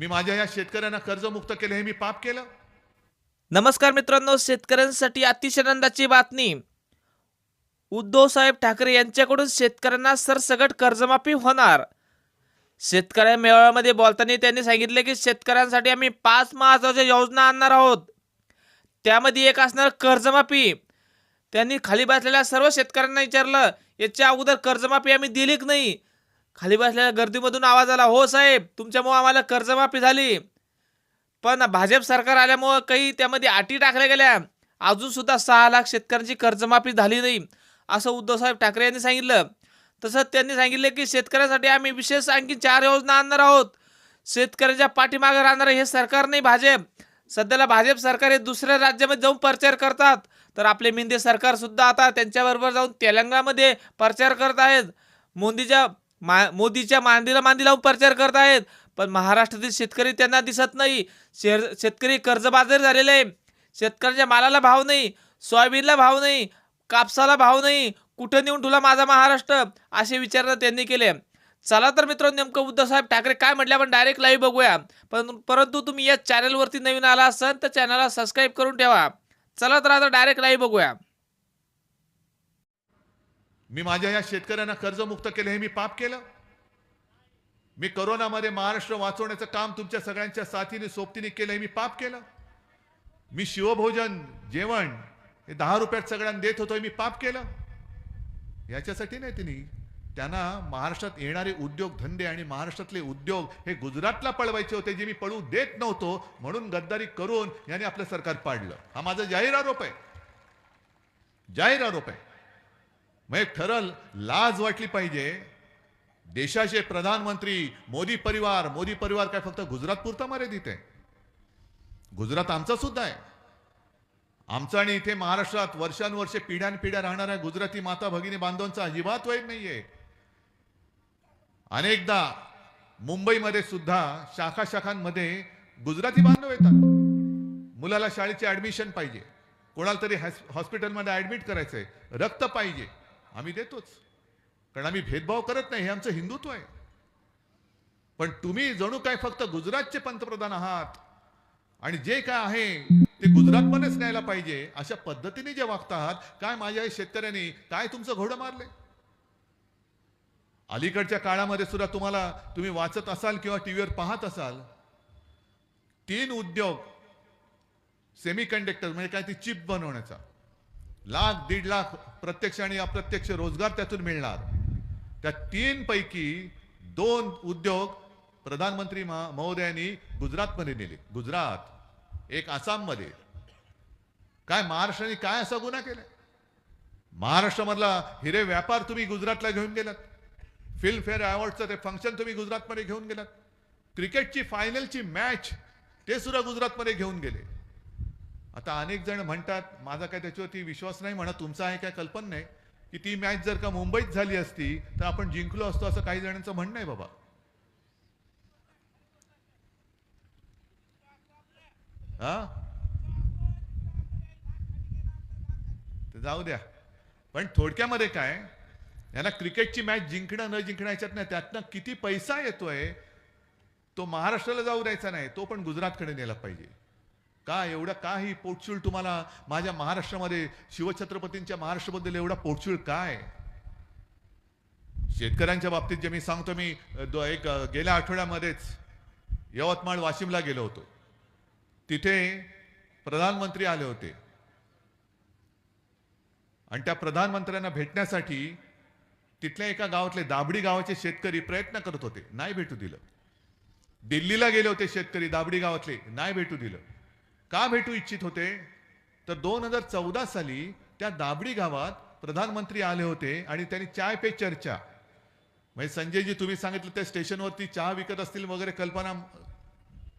मी माझ्या या शेतकऱ्यांना कर्जमुक्त केलं हे मी पाप केलं? नमस्कार मित्रांनो शेतकऱ्यांसाठी अतिशय आनंदाची बातमी. उद्धव साहेब ठाकरे यांच्याकडून शेतकऱ्यांना सरसकट कर्जमाफी होणार. शेतकऱ्या मेळाव्यामध्ये बोलताना त्यांनी सांगितले की शेतकऱ्यांसाठी आम्ही पाच महत्त्वाच्या योजना आणणार आहोत. त्यामध्ये एक असणार कर्जमाफी. त्यांनी खाली बसलेल्या सर्व शेतकऱ्यांना विचारलं याच्या अगोदर कर्जमाफी आम्ही दिली की नाही. खाली बसलेल्या गर्दीमधून आवाज आला हो साहेब तुमच्यामुळे आम्हाला कर्जमाफी झाली. पण भाजप सरकार आल्यामुळं काही त्यामध्ये अटी टाकल्या गेल्या. अजून सुद्धा सहा लाख शेतकऱ्यांची कर्जमाफी झाली नाही असं उद्धवसाहेब ठाकरे यांनी सांगितलं. तसंच त्यांनी सांगितले की शेतकऱ्यांसाठी आम्ही विशेष आणखी चार योजना आणणार आहोत. शेतकऱ्यांच्या पाठीमागे राहणार हे सरकार नाही भाजप. सध्याला भाजप सरकार हे दुसऱ्या राज्यामध्ये जाऊन प्रचार करतात. तर आपले मिंदे सरकार सुद्धा आता त्यांच्याबरोबर जाऊन तेलंगणामध्ये प्रचार करत आहेत. मोदीच्या मा मोदीच्या मांडीला मांडी लावून प्रचार करत आहेत. पण महाराष्ट्रातील शेतकरी त्यांना दिसत नाही. शेर शेतकरी कर्जबाजारी झालेले आहे. शेतकऱ्यांच्या मालाला भाव नाही. सोयाबीनला भाव नाही. कापसाला भाव नाही. कुठं नेऊन ठेवला माझा महाराष्ट्र? असे विचार त्यांनी केले. चला तर मित्रांनो नेमकं उद्धव साहेब ठाकरे काय म्हटले आपण डायरेक्ट लाईव्ह बघूया. पण परंतु तुम्ही या चॅनलवरती नवीन आला असाल तर चॅनलला सबस्क्राईब करून ठेवा. चला तर आता डायरेक्ट लाईव्ह बघूया. मी माझ्या या शेतकऱ्यांना कर्जमुक्त केलं हे मी पाप केलं. मी करोनामध्ये महाराष्ट्र वाचवण्याचं काम तुमच्या सगळ्यांच्या साथीने सोबतीने केलं हे मी पाप केलं. मी शिवभोजन जेवण हे दहा रुपयात सगळ्यांना देत होतो हे मी पाप केलं. याच्यासाठी नाही तिने त्यांना महाराष्ट्रात येणारे उद्योग धंदे आणि महाराष्ट्रातले उद्योग हे गुजरातला पळवायचे होते जे मी पळू देत नव्हतो म्हणून गद्दारी करून याने आपलं सरकार पाडलं. हा माझा जाहीर आरोप आहे. जाहीर आरोप आहे. मग एक ठरल लाज वाटली पाहिजे. देशाचे प्रधानमंत्री मोदी परिवार मोदी परिवार काय फक्त गुजरात पुरता मर्यादित आहे. गुजरात आमचा सुद्धा आहे. आमचं आणि इथे महाराष्ट्रात वर्षानुवर्षे पिढ्यानपिढ्या राहणाऱ्या गुजराती माता भगिनी बांधवांचा अजिबात वैर नाहीये. अनेकदा मुंबईमध्ये सुद्धा शाखा शाखांमध्ये गुजराती बांधव येतात. मुलाला शाळेचे ऍडमिशन पाहिजे. कोणाला तरी हॉस्पिटलमध्ये ऍडमिट करायचंय. रक्त पाहिजे. आम्ही देतोच. कारण आम्ही भेदभाव करत नाही हे आमचं हिंदुत्व आहे. पण तुम्ही जणू काय फक्त गुजरातचे पंतप्रधान आहात आणि जे काय आहे ते गुजरातमध्येच न्यायला पाहिजे अशा पद्धतीने जे वागता आहात काय माझ्या शेतकऱ्यांनी काय तुमचं घोडं मारले अलीकडच्या काळामध्ये सुद्धा तुम्हाला तुम्ही वाचत असाल किंवा टीव्हीवर पाहत असाल तीन उद्योग सेमी कंडक्टर म्हणजे काय ती चिप बनवण्याचा. लाख दीड लाख प्रत्यक्ष आणि अप्रत्यक्ष रोजगार त्यातून मिळणार. त्या तीन पैकी दोन उद्योग प्रधानमंत्री महोदयांनी गुजरातमध्ये नेले. गुजरात एक आसाममध्ये. काय महाराष्ट्राने काय असा गुन्हा केला महाराष्ट्रामधला हिरे व्यापार तुम्ही गुजरातला घेऊन गेलात. फिल्मफेअर अवॉर्डचं ते फंक्शन तुम्ही गुजरातमध्ये घेऊन गेलात. क्रिकेटची फायनलची मॅच ते सुद्धा गुजरातमध्ये घेऊन गेले. आता अनेक जण म्हणतात माझा काय त्याच्यावरती विश्वास नाही म्हणा तुमचा आहे काय कल्पना नाही की ती मॅच जर का मुंबईत झाली असती तर आपण जिंकलो असतो असं काही जणांचं म्हणणं आहे बाबा. हा? जाऊ द्या. पण थोडक्यामध्ये काय याला क्रिकेटची मॅच जिंकणं न जिंकणं याच्यात नाही त्यातनं किती पैसा येतोय तो महाराष्ट्राला जाऊ द्यायचा नाही तो पण गुजरातकडे नेला पाहिजे. का एवढं काही पोटशूळ तुम्हाला? माझ्या महाराष्ट्रामध्ये शिवछत्रपतींच्या महाराष्ट्राबद्दल एवढा पोटशूळ काय? शेतकऱ्यांच्या बाबतीत जे मी सांगतो मी एक गेल्या आठवड्यामध्येच यवतमाळ वाशिमला गेलो होतो. तिथे प्रधानमंत्री आले होते. आणि त्या प्रधानमंत्र्यांना भेटण्यासाठी तिथल्या एका गावातले दाबडी गावाचे शेतकरी प्रयत्न करत होते. नाही भेटू दिलं. दिल्लीला गेले होते शेतकरी दाबडी गावातले. नाही भेटू दिलं. का भेटू इच्छित होते? तर दोन हजार चौदा साली त्या दाबडी गावात प्रधानमंत्री आले होते आणि त्यांनी चाय पे चर्चा. म्हणजे संजयजी तुम्ही सांगितलं त्या स्टेशनवरती चहा विकत असतील वगैरे कल्पना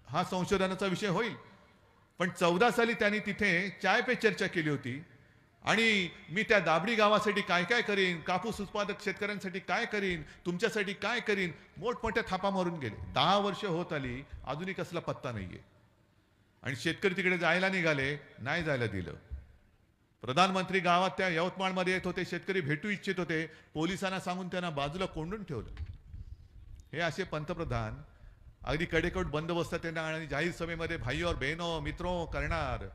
हा संशोधनाचा विषय होईल. पण चौदा साली त्यांनी तिथे चाय पे चर्चा केली होती. आणि मी त्या दाबडी गावासाठी काय काय करीन कापूस उत्पादक शेतकऱ्यांसाठी काय करीन तुमच्यासाठी काय करीन मोठमोठ्या थापा मारून गेले. दहा वर्ष होत आली अजूनही कसला पत्ता नाहीये. आणि शेतकरी तिकडे जायला निघाले नाही जायला दिलं. प्रधानमंत्री गावात त्या यवतमाळमध्ये येत होते शेतकरी भेटू इच्छित होते पोलिसांना सांगून त्यांना बाजूला कोंडून ठेवलं. हे असे पंतप्रधान अगदी कडेकोट बंदोबस्त त्यांना आणि जाहीर सभेमध्ये भाई और बहिनो मित्रो करणार.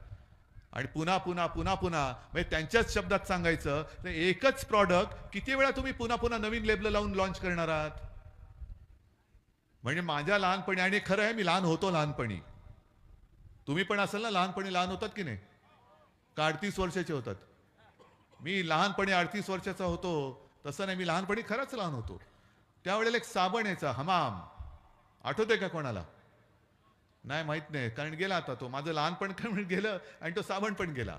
आणि पुन्हा पुन्हा पुन्हा पुन्हा म्हणजे त्यांच्याच शब्दात सांगायचं तर एकच प्रॉडक्ट किती वेळा तुम्ही पुन्हा पुन्हा नवीन लेबल लावून लॉन्च करणार आहात? म्हणजे माझ्या लहानपणी आणि खरं आहे मी लहान होतो लहानपणी. तुम्ही पण असाल ना लहानपणी लहान होतात की नाही? का अडतीस वर्षाचे होतात? मी लहानपणी अडतीस वर्षाचा होतो तसं नाही मी लहानपणी खरंच लहान होतो. त्यावेळेला एक साबण यायचा हमाम. आठवतंय का कोणाला? नाही माहीत नाही कारण गेला आता तो. माझं लहानपण गेलं आणि तो साबण पण गेला.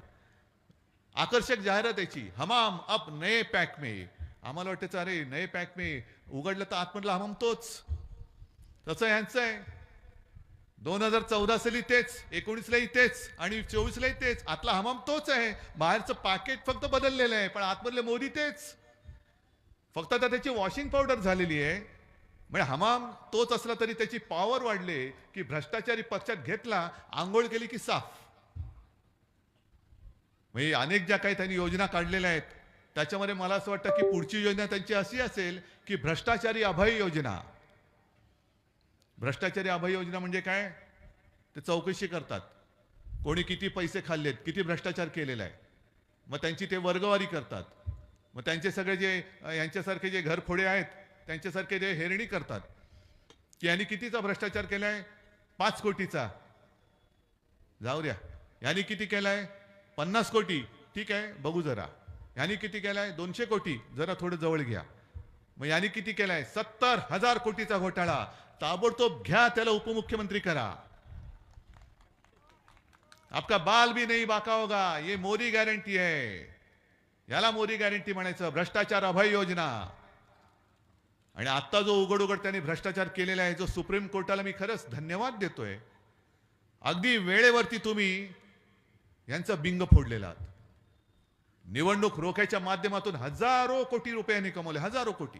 आकर्षक जाहिरात याची हमाम अप नये पॅक मे. आम्हाला वाटायचं अरे नये पॅक मे. उघडलं तर आतमधला हमाम तोच. तसं यांचं आहे. दोन हजार चौदा साली तेच एकोणीसलाही तेच आणि चोवीसलाही तेच. आतला हमाम तोच आहे. बाहेरचं पाकेट फक्त बदललेलं आहे पण आतमधले मोदी तेच. फक्त आता त्याची वॉशिंग पावडर झालेली आहे. म्हणजे हमाम तोच असला तरी त्याची पॉवर वाढले की भ्रष्टाचारी पक्षात घेतला आंघोळ केली की साफ. म्हणजे अनेक ज्या काही त्यांनी योजना काढलेल्या आहेत त्याच्यामध्ये मला असं वाटतं की पुढची योजना त्यांची अशी असेल की भ्रष्टाचारी अभय योजना. भ्रष्टाचारी अभय योजना म्हणजे काय? ते चौकशी करतात. कोणी किती पैसे खाल्लेत किती भ्रष्टाचार केलेला आहे. मग त्यांची ते वर्गवारी करतात. मग त्यांचे सगळे जे यांच्यासारखे जे घरफोडे आहेत त्यांच्यासारखे जे हेरणी करतात की यांनी कितीचा भ्रष्टाचार केला आहे पाच कोटीचा. जाऊ द्या. यांनी किती केलाय? पन्नास कोटी. ठीक आहे बघू जरा. यांनी किती केलाय? दोनशे कोटी. जरा थोडं जवळ घ्या. मग यांनी किती केलाय? सत्तर हजार कोटीचा घोटाळा. ताबडतोब घ्या त्याला उपमुख्यमंत्री करा. आपका बाल भी नहीं बाका होगा ये मोदी गॅरंटी आहे याला मोदी गॅरंटी म्हणायचं भ्रष्टाचार अभय योजना. आणि आता जो उघड उघड त्यांनी भ्रष्टाचार केलेला आहे जो सुप्रीम कोर्टाला मी खरंच धन्यवाद देतोय अगदी वेळेवरती तुम्ही यांचं बिंग फोडलेला आहात. निवडणूक रोख्याच्या माध्यमातून हजारो कोटी रुपयांनी कमवले हजारो कोटी.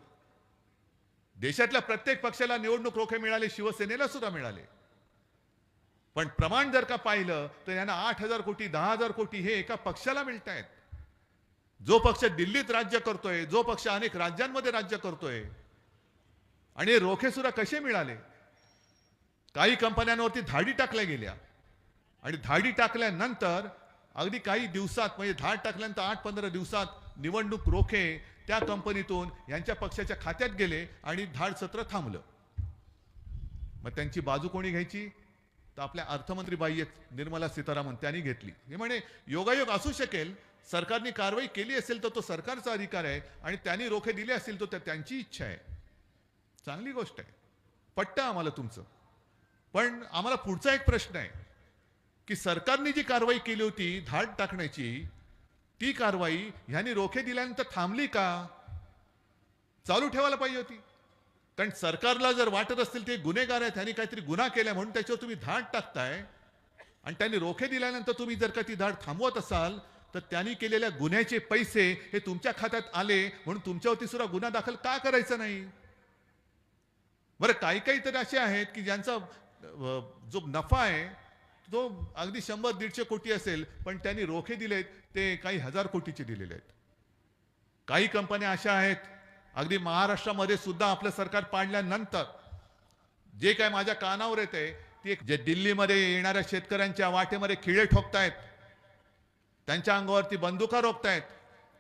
देशातल्या प्रत्येक पक्षाला निवडणूक रोखे मिळाले शिवसेनेला सुद्धा मिळाले. पण प्रमाण जर का पाहिलं तर यांना आठ हजार कोटी दहा हजार कोटी हे एका पक्षाला मिळत आहेत जो पक्ष दिल्लीत राज्य करतोय जो पक्ष अनेक राज्यांमध्ये राज्य करतोय आणि हे रोखे सुद्धा कसे मिळाले? काही कंपन्यांवरती धाडी टाकल्या गेल्या. आणि धाडी टाकल्यानंतर अगदी काही दिवसात म्हणजे धाड टाकल्यानंतर आठ पंधरा दिवसात निवडणूक रोखे त्या कंपनीतून यांच्या पक्षाच्या खात्यात गेले आणि धाड सत्र थांबलं. मग त्यांची बाजू कोणी घ्यायची? तर आपल्या अर्थमंत्री बाई निर्मला सीतारामन त्यांनी घेतली. हे म्हणे योगायोग असू शकेल सरकारने कारवाई केली असेल तर तो सरकारचा अधिकार आहे आणि त्यांनी रोखे दिले असतील तर त्या- त्यांची इच्छा आहे. चांगली गोष्ट आहे. पट्ट आम्हाला तुमचं. पण आम्हाला पुढचा एक प्रश्न आहे. की सरकारने जी कारवाई केली होती धाड टाकण्याची ती कारवाई ह्यांनी रोखे दिल्यानंतर थांबली का? चालू ठेवायला पाहिजे होती. कारण सरकारला जर वाटत असतील ते गुन्हेगार आहेत त्यांनी काहीतरी गुन्हा केला म्हणून त्याच्यावर तुम्ही धाड टाकताय आणि त्यांनी रोखे दिल्यानंतर तुम्ही जर का ती धाड थांबवत असाल तर त्यांनी केलेल्या गुन्ह्याचे पैसे हे तुमच्या खात्यात आले म्हणून तुमच्यावरती सुद्धा गुन्हा दाखल का करायचा नाही? बरं काही काही तर असे आहेत की ज्यांचा जो नफा आहे तो अगदी शंभर दीडशे कोटी असेल पण त्यांनी रोखे दिलेत ते काही हजार कोटीचे दिलेले आहेत. काही कंपन्या अशा आहेत अगदी महाराष्ट्रामध्ये सुद्धा आपलं सरकार पाडल्यानंतर जे काय माझ्या कानावर येते ती एक जे दिल्लीमध्ये येणाऱ्या शेतकऱ्यांच्या वाटेमध्ये खिळे ठोकतायत त्यांच्या अंगावरती बंदुका रोखतायत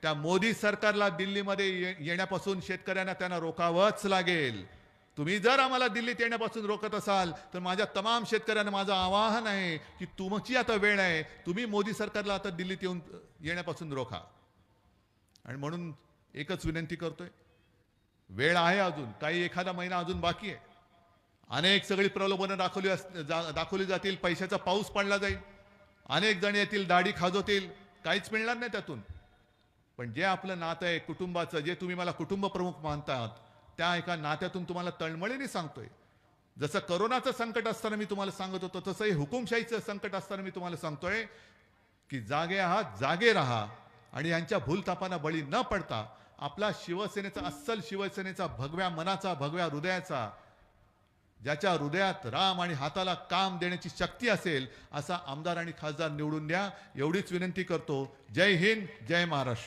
त्या मोदी सरकारला दिल्लीमध्ये ये- येण्यापासून शेतकऱ्यांना त्यांना रोखावंच लागेल. तुम्ही जर आम्हाला दिल्लीत येण्यापासून रोखत असाल तर माझ्या तमाम शेतकऱ्यांना माझं आवाहन आहे की तुमची आता वेळ आहे. तुम्ही मोदी सरकारला आता दिल्लीत येऊन येण्यापासून रोखा. आणि म्हणून एकच विनंती करतोय. वेळ आहे अजून. काही एखादा महिना अजून बाकी आहे. अनेक सगळी प्रलोभनं दाखवली अस- जा- दाखवली जातील. पैशाचा पाऊस पडला जाईल. अनेक जण येतील दाढी खाजवतील. काहीच मिळणार नाही त्यातून. पण जे आपलं नातं आहे कुटुंबाचं जे तुम्ही मला कुटुंब प्रमुख मानतात त्या एका नात्यातून तुम्हाला तळमळीने सांगतोय. जसं करोनाचं संकट असताना मी तुम्हाला सांगत होतो तसं हे हुकुमशाहीचं संकट असताना मी तुम्हाला सांगतोय की जागे आहात जागे राहा आणि यांच्या भूलतापांना बळी न पडता आपला शिवसेनेचा अस्सल शिवसेनेचा भगव्या मनाचा भगव्या हृदयाचा ज्याच्या हृदयात राम आणि हाताला काम देण्याची शक्ती असेल असा आमदार आणि खासदार निवडून द्या. एवढीच विनंती करतो. जय हिंद जय महाराष्ट्र.